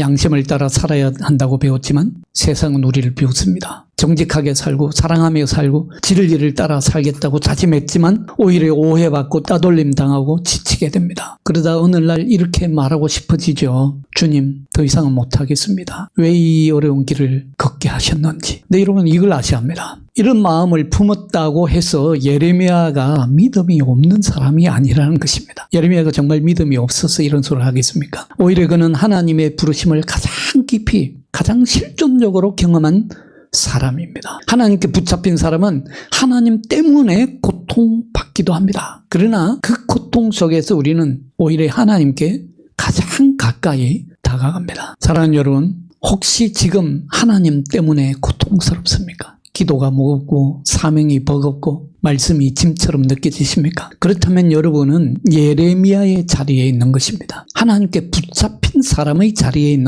양심을 따라 살아야 한다고 배웠지만 세상은 우리를 비웃습니다. 정직하게 살고 사랑하며 살고 진리를 따라 살겠다고 다짐했지만 오히려 오해받고 따돌림 당하고 지치게 됩니다. 그러다 어느 날 이렇게 말하고 싶어지죠. 주님 더 이상은 못하겠습니다. 왜 이 어려운 길을 걷게 하셨는지. 네 여러분 이걸 아셔야 합니다. 이런 마음을 품었다고 해서 예레미야가 믿음이 없는 사람이 아니라는 것입니다. 예레미야가 정말 믿음이 없어서 이런 소리를 하겠습니까? 오히려 그는 하나님의 부르심을 가장 깊이 가장 실존적으로 경험한 사람입니다. 하나님께 붙잡힌 사람은 하나님 때문에 고통받기도 합니다. 그러나 그 고통 속에서 우리는 오히려 하나님께 가장 가까이 다가갑니다. 사랑하는 여러분, 혹시 지금 하나님 때문에 고통스럽습니까? 기도가 무겁고 사명이 버겁고 말씀이 짐처럼 느껴지십니까? 그렇다면 여러분은 예레미야의 자리에 있는 것입니다. 하나님께 붙잡힌 사람의 자리에 있는